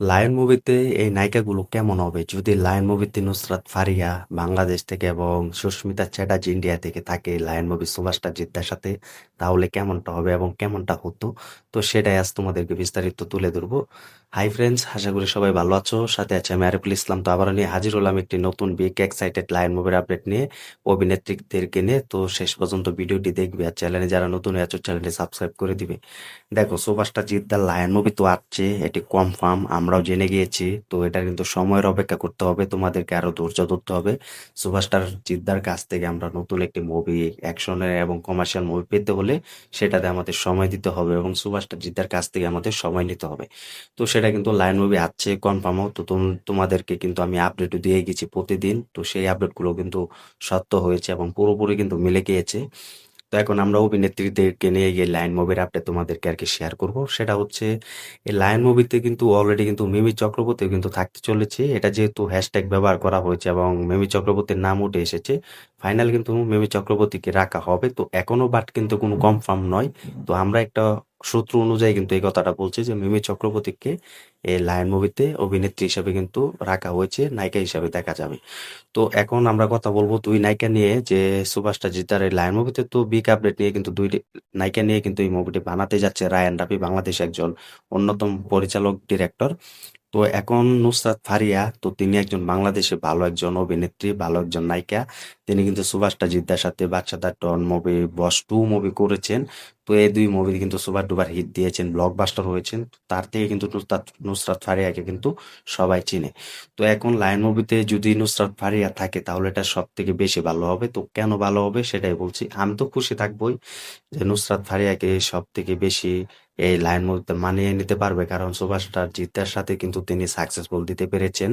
Lion মুভিতে এই নায়িকাগুলো কেমন হবে? যদি লায়ন মুভিতে নুসরাত ফারিয়া বাংলাদেশ থেকে এবং সুস্মিতা চ্যাটার্জি ইন্ডিয়া থেকে থাকে লায়ন মুভি সুভাষটা জিদ্দার সাথে, তাহলে কেমনটা হবে এবং কেমনটা হতো? তো সেটাই আজ তোমাদেরকে বিস্তারিত তুলে ধরবো। হাই ফ্রেন্ডস আশা করি সবাই ভালো আছো। সাথে আছে আমি আরিফুল ইসলাম। তো আবার নিয়ে হাজির হলাম একটি নতুন বিগ এক্সাইটেড লায়ন মুভির আপডেট নিয়ে অভিনেত্রীদেরকে নিয়ে। তো শেষ পর্যন্ত ভিডিওটি দেখবে আর চ্যানেলে যারা নতুন আছো চ্যানেলটি সাবস্ক্রাইব করে দিবে। দেখো, সুভাষটা জিদ্দার লায়ন মুভি তো আসছে, এটি কনফার্ম আমরাও জেনে গিয়েছি। তো এটা কিন্তু সময়ের অপেক্ষা করতে হবে, তোমাদেরকে আরও ধৈর্য ধরতে হবে। সুভাষটার জিদ্দার কাছ থেকে আমরা নতুন একটি মুভি অ্যাকশনের এবং কমার্শিয়াল মুভি পেতে হলে সেটাতে আমাদের সময় দিতে হবে এবং সুভাষটার জিদ্দার কাছ থেকে আমাদের সময় নিতে হবে। তো সেটা কিন্তু লাইন মুভি আসছে কনফার্মও তো তোমাদেরকে কিন্তু আমি আপডেটও দিয়ে গেছি প্রতিদিন। তো সেই আপডেটগুলো কিন্তু সত্য হয়েছে এবং পুরোপুরি কিন্তু মিলে গিয়েছে। তো এখন আমরা অভিনেত্রীদেরকে নিয়ে গিয়ে লায়ন মুভির আপডেট তোমাদেরকে আর কি শেয়ার করব। সেটা হচ্ছে, এই লায়ন মুভিতে কিন্তু অলরেডি কিন্তু মিমি চক্রবর্তী কিন্তু থাকতে চলেছে। এটা যেহেতু হ্যাশট্যাগ ব্যবহার করা হয়েছে এবং মিমি চক্রবর্তীর নাম উঠে এসেছে ফাইনাল কিন্তু মিমি চক্রবর্তীকে রাখা হবে। তো এখনও বাট কিন্তু কোনো কনফার্ম নয়। তো আমরা একটা সূত্র অনুযায়ী কিন্তু এই কথাটা বলছে যে মিমি চক্রবর্তীকে এই লায়ন মুভিতে অভিনেত্রী হিসাবে কিন্তু রাখা হয়েছে, নায়িকা হিসাবে দেখা যাবে। তো এখন আমরা কথা বলব দুই নায়িকা নিয়ে যে সুভাষটা জিতার এই লায়ন মুভিতে তো বিগ আপডেট নিয়ে কিন্তু দুই নায়িকা নিয়ে কিন্তু এই মুভিটি বানাতে যাচ্ছে। রায়ান রাফি বাংলাদেশ একজন অন্যতম পরিচালক ডিরেক্টর তো এখন নুসরাত ফারিয়া তো তিনি একজন বাংলাদেশে ভালো একজন অভিনেত্রী, ভালো একজন নায়িকা। তিনি কিন্তু সুভাষটা জিদ্দার সাথে বাচ্চাদার টন মুভি, বস টু মুভি করেছেন। তো এই দুই মুভি কিন্তু সুপার ডুপার হিট দিয়েছেন ব্লকবাস্টার হয়েছেন। তার থেকে কিন্তু নুসরাত ফারিয়াকে কিন্তু সবাই চিনে। তো এখন লায়ন মুভিতে যদি নুসরাত ফারিয়া থাকে, তাহলে এটা সব থেকে বেশি ভালো হবে। তো কেন ভালো হবে সেটাই বলছি। আমি তো খুশি থাকবোই যে নুসরাত ফারিয়াকে সব থেকে বেশি এই লায়ন মুভিতে মানিয়ে নিতে পারবে। কারণ সুভাষটার জিতার সাথে কিন্তু তিনি সাকসেসফুল দিতে পেরেছেন।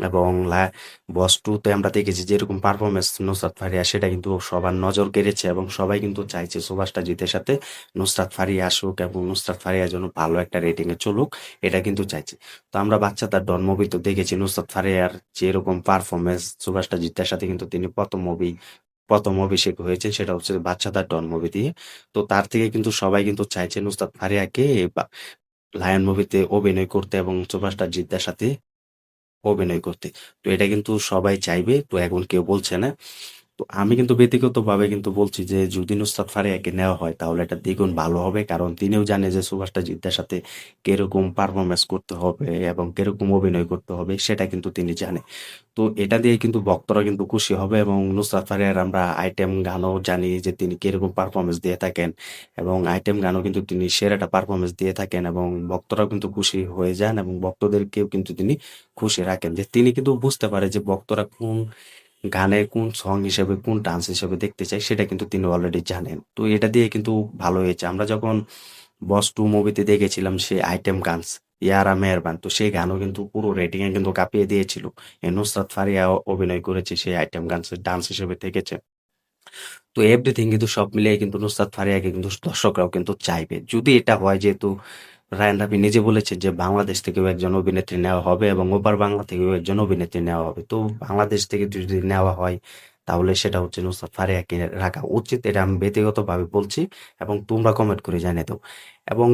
এবং লা- বস আমরা দেখেছি যেরকম পারফরমেন্স নুসরাত ফারিয়া, সেটা কিন্তু সবার নজর কেড়েছে এবং সবাই কিন্তু চাইছে সুভাষটা জিতের সাথে নুসরাত ফারিয়া আসুক এবং নুসরাত ফারিয়ার জন্য ভালো একটা রেটিং এ চলুক, এটা কিন্তু চাইছে। তো আমরা বাচ্চা তার ডন মুভি তো দেখেছি, নুসরাত ফারিয়ার যেরকম পারফরমেন্স সুভাষটা জিতের সাথে কিন্তু তিনি প্রথম মুভি প্রথম অভিষেক হয়েছে, সেটা হচ্ছে বাচ্চা তার ডন মুভি দিয়ে। তো তার থেকে কিন্তু সবাই কিন্তু চাইছে নুসরাত ফারিয়াকে লায়ন মুভিতে অভিনয় করতে এবং সুভাষটা জিদ্দার সাথে অভিনয় করতে। তো এটা কিন্তু সবাই চাইবে। তো এখন কেউ বলছে না। তো আমি কিন্তু ব্যক্তিগতভাবে কিন্তু বলছি যে যদি নুসরাত ফারিয়াকে নেওয়া হয়, তাহলে এটা দ্বিগুণ ভালো হবে। কারণ তিনিও জানে যে সুভাষটা জিদ্দার সাথে কীরকম পারফরম্যান্স করতে হবে এবং কীরকম অভিনয় করতে হবে, সেটা কিন্তু তিনি জানে। তো এটা দিয়ে কিন্তু ভক্তরা কিন্তু খুশি হবে এবং নুসরাত ফারিয়ার আমরা আইটেম গানও জানি যে তিনি কীরকম পারফরমেন্স দিয়ে থাকেন এবং আইটেম গানও কিন্তু তিনি সেরাটা পারফরমেন্স দিয়ে থাকেন এবং ভক্তরাও কিন্তু খুশি হয়ে যান এবং ভক্তদেরকেও কিন্তু তিনি খুশি রাখেন যে তিনি কিন্তু বুঝতে পারে যে ভক্তরা কোন গানের কোন সং হিসেবে, কোন ডান্স হিসেবে দেখতে চাই, সেটা কিন্তু তিনি অলরেডি জানেন। তো এটা দিয়ে কিন্তু ভালো হয়েছে। আমরা যখন বস টু মুভিতে দেখেছিলাম সেই আইটেম গানস ইয়ারা মেহরবান, তো সেই গানও কিন্তু পুরো রেটিং এ কিন্তু কাঁপিয়ে দিয়েছিল। নুসরাত ফারিয়া অভিনয় করেছে, সেই আইটেম গানসের ডান্স হিসেবে থেকেছে। তো এভরিথিং কিন্তু সব মিলিয়ে কিন্তু নুসরাত ফারিয়াকে কিন্তু দর্শকরাও কিন্তু চাইবে। যদি এটা হয় যেহেতু রায়হান রাবি নিজে বলেছেন যে বাংলাদেশ থেকেও একজন অভিনেত্রী নেওয়া হবে এবং ওপার বাংলা থেকেও একজন অভিনেত্রী নেওয়া হবে। তো বাংলাদেশ থেকে যদি নেওয়া হয়, তাহলে সেটা হচ্ছে নুসরাত ফারিয়াকে রাখা উচিত, এটা আমি ব্যক্তিগতভাবে বলছি এবং তোমরা কমেন্ট করে জানিয়ে দাও। এবং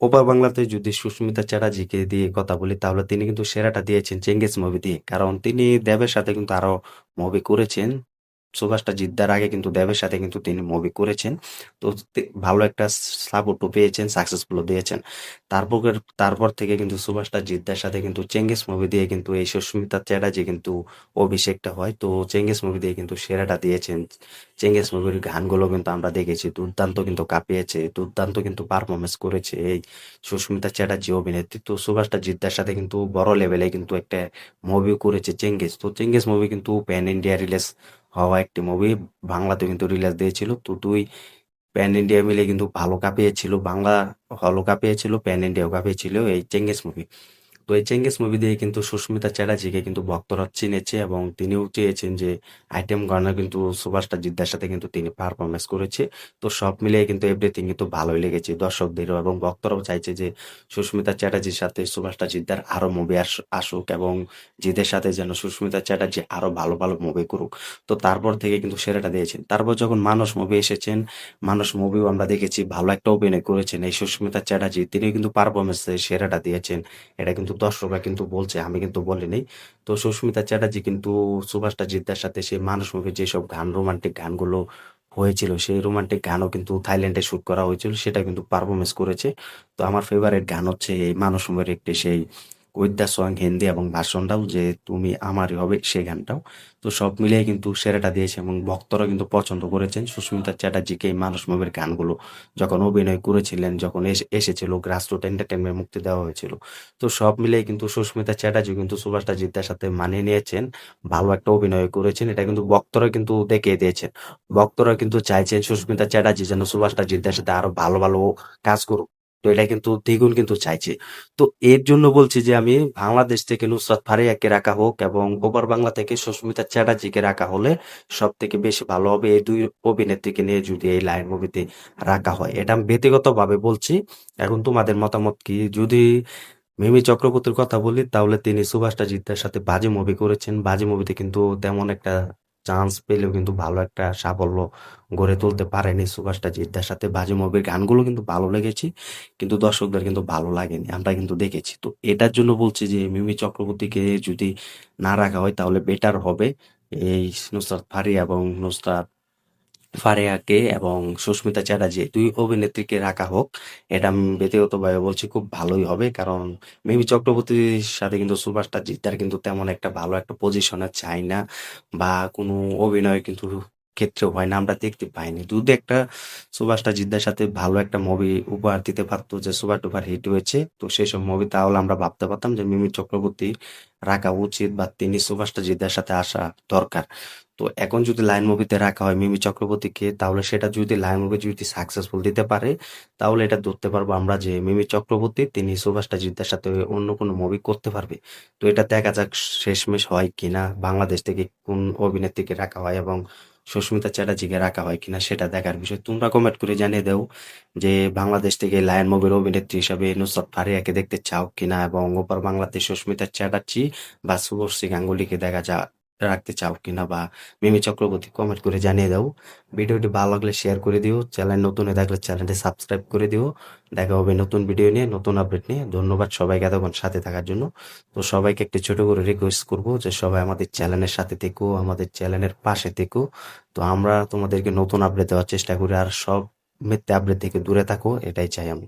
ওপার বাংলাতে যদি সুস্মিতা চ্যাটার্জিকে দিয়ে কথা বলি, তাহলে তিনি কিন্তু সেরাটা দিয়েছেন চেঙ্গিস মুভি দিয়ে। কারণ তিনি দেবের সাথে কিন্তু আরও মুভি করেছেন। সুভাষটা জিদ্দার আগে কিন্তু দেবের সাথে কিন্তু তিনি মুভি করেছেন। তো ভালো একটা সাপোর্টও পেয়েছেন সাকসেসফুলও দিয়েছেন। তারপর তারপর থেকে কিন্তু সুভাষটা জিদ্দার সাথে কিন্তু চেঙ্গিস মুভি দিয়ে কিন্তু এই সুস্মিতা চ্যাটার্জি কিন্তু অভিষেকটা হয়। তো চেঙ্গিস মুভি দিয়ে কিন্তু সেরাটা দিয়েছেন। চেঙ্গিস মুভির গানগুলো কিন্তু আমরা দেখেছি। দুর্দান্ত কিন্তু কাঁপিয়েছে, দুর্দান্ত কিন্তু পারফরমেন্স করেছে এই সুস্মিতা চ্যাটার্জি অভিনেত্রী। তো সুভাষটা জিদ্দার সাথে কিন্তু বড় লেভেলে কিন্তু একটা মুভি করেছে চেঙ্গিস। তো চেঙ্গিস মুভি কিন্তু প্যান ইন্ডিয়া রিলিজ হওয়া একটি মুভি বাংলাতে কিন্তু রিলিজ দিয়েছিল। তো দুই প্যান ইন্ডিয়া মিলে কিন্তু ভালো কাঁপিয়েছিল, বাংলা হলও কাঁপিয়েছিল প্যান ইন্ডিয়াও কাঁপিয়েছিল এই চেঙ্গিস মুভি তো এই চেঙ্গিস মুভি দিয়ে কিন্তু সুস্মিতা চ্যাটার্জিকে কিন্তু ভক্তরা চিনেছে এবং তিনিও চেয়েছেন যে আইটেম গানে কিন্তু সুভাষটা জিদ্দার সাথে কিন্তু তিনি পারফরমেন্স করেছে। তো সব মিলিয়ে কিন্তু এভরিথিং কিন্তু ভালোই লেগেছে দর্শকদেরও এবং ভক্তরাও চাইছে যে সুস্মিতা চ্যাটার্জির সাথে সুভাষটা জিদ্দার আরও মুভি আসুক এবং জিদের সাথে যেন সুস্মিতা চ্যাটার্জি আরও ভালো ভালো মুভি করুক। তো তারপর থেকে কিন্তু সেরাটা দিয়েছেন। তারপর যখন মানস মুভি এসেছেন, মানস মুভিও আমরা দেখেছি, ভালো একটা অভিনয় করেছেন এই সুস্মিতা চ্যাটার্জি। তিনি কিন্তু পারফরমেন্সে সেরাটা দিয়েছেন। এটা কিন্তু দর্শকরা কিন্তু বলছে, আমি কিন্তু বলিনি। তো সুস্মিতা চ্যাটার্জি কিন্তু সুভাষটা জিদ্দার সাথে সেই মানুষ মুখে যেসব গান, রোমান্টিক গানগুলো হয়েছিল, সেই রোমান্টিক গানও কিন্তু থাইল্যান্ডে শ্যুট করা হয়েছিল, সেটা কিন্তু পারফরমেন্স করেছে। তো আমার ফেভারিট গান হচ্ছে এই মানুষ মুখের একটি সেই উইথ দ্য সং হিন্দি এবং ভার্সনটাও যে তুমি আমারই হবে সেই গানটাও। তো সব মিলিয়ে কিন্তু সেরাটা দিয়েছে এবং ভক্তরা কিন্তু পছন্দ করেছেন সুস্মিতা চ্যাটার্জিকে এই মানুষ মুভির গানগুলো। যখন অভিনয় করেছিলেন, যখন এসে এসেছিল গ্রাসরুট এন্টারটেনমেন্ট মুক্তি দেওয়া হয়েছিল। তো সব মিলিয়ে কিন্তু সুস্মিতা চ্যাটার্জি কিন্তু সুভাষটা জিদ্দার সাথে মানিয়ে নিয়েছেন, ভালো একটা অভিনয় করেছেন, এটা কিন্তু ভক্তরা কিন্তু দেখিয়ে দিয়েছেন। ভক্তরা কিন্তু চাইছেন সুস্মিতা চ্যাটার্জি যেন সুভাষটা জিদ্দার সাথে আরও ভালো ভালো কাজ করুক। তো এটা কিন্তু দ্বিগুণ কিন্তু চাইছে। তো এর জন্য বলছি যে আমি বাংলাদেশ থেকে নুসরাত ফারিয়াকে রাখা হোক এবং ওপার বাংলা থেকে সুস্মিতা চ্যাটার্জিকে রাখা হলে সব থেকে বেশি ভালো হবে এই দুই অভিনেত্রীকে নিয়ে যদি এই লাইন মুভিতে রাখা হয়। এটা আমি ব্যক্তিগতভাবে বলছি। এখন তোমাদের মতামত কি? যদি মিমি চক্রবর্তীর কথা বলি, তাহলে তিনি সুভাষটা জিদ্দার সাথে বাজে মুভি করেছেন। বাজে মুভিতে কিন্তু তেমন একটা চান্স পেলেও কিন্তু ভালো একটা সাফল্য গড়ে তুলতে পারেনি সুভাষটা জিদ্দার সাথে বাজে মুভির গানগুলো কিন্তু ভালো লেগেছে, কিন্তু দর্শকদের কিন্তু ভালো লাগেনি, আমরা কিন্তু দেখেছি। তো এটার জন্য বলছি যে মিমি চক্রবর্তীকে যদি না রাখা হয় তাহলে বেটার হবে। এই নুসরাত ফারি এবং নুসরাত ফারিয়াকে এবং সুস্মিতা চ্যাটার্জি দুই অভিনেত্রীকে রাখা হোক। এটা আমি ব্যক্তিগতভাবে বলছি খুব ভালোই হবে, কারণ মেবি চক্রবর্তীর সাথে কিন্তু সুপারস্টার জিদ্দার কিন্তু তেমন একটা ভালো একটা পজিশনে চাই না বা কোনো অভিনয় কিন্তু ক্ষেত্রে হয় না, আমরা দেখতে পাইনি। যদি একটা সুভাষটা জিদ্দার সাথে ভালো একটা মুভি উপহার দিতে পারতো যে সুপার টুপার হিট হয়েছে। তো সেই সব মুভি তাহলে আমরা ভাবতে পারতাম যে মিমি চক্রবর্তী, রাখা উচিত বা তিনি সুভাষটা জিদ্দার সাথে আসা দরকার। তো এখন যদি লাইন মুভিতে রাখা হয় মিমি চক্রবর্তীকে, তাহলে সেটা যদি লাইন মুভি যদি সাকসেসফুল দিতে পারে, তাহলে এটা ধরতে পারব আমরা যে মিমি চক্রবর্তী, তিনি সুভাষটা জিদ্দার সাথে অন্য কোনো মুভি করতে পারবে। তো এটা দেখা যাক শেষমেশ হয় কিনা, বাংলাদেশ থেকে কোন অভিনেত্রীকে রাখা হয় এবং সুস্মিতা চ্যাটার্জিকে রাখা হয় কিনা সেটা দেখার বিষয়। তোমরা কমেন্ট করে জানিয়ে দেও যে বাংলাদেশ থেকে লায়ন মুভির অভিনেত্রী হিসাবে নুসরত ফারিয়াকে দেখতে চাও কিনা এবং ওপর বাংলাদেশ সুস্মিতা চ্যাটার্জি বা শুভশ্রী গাঙ্গুলিকে দেখা যা রাখতে চাও কিনা বা মিমি চক্রবর্তী কমেন্ট করে জানিয়ে দাও। ভিডিওটি ভালো লাগলে শেয়ার করে দিও। চ্যানেল নতুন হয়ে থাকলে চ্যানেলটি সাবস্ক্রাইব করে দিও। দেখা হবে নতুন ভিডিও নিয়ে, নতুন আপডেট নিয়ে। ধন্যবাদ সবাইকে এতক্ষণ সাথে থাকার জন্য। তো সবাইকে একটি ছোট করে রিকোয়েস্ট করব যে সবাই আমাদের চ্যানেলের সাথে থেকো, আমাদের চ্যানেলের পাশে থেকো। তো আমরা তোমাদেরকে নতুন আপডেট দেওয়ার চেষ্টা করি আর সব মিথ্যে আপডেট থেকে দূরে থাকো, এটাই চাই আমি।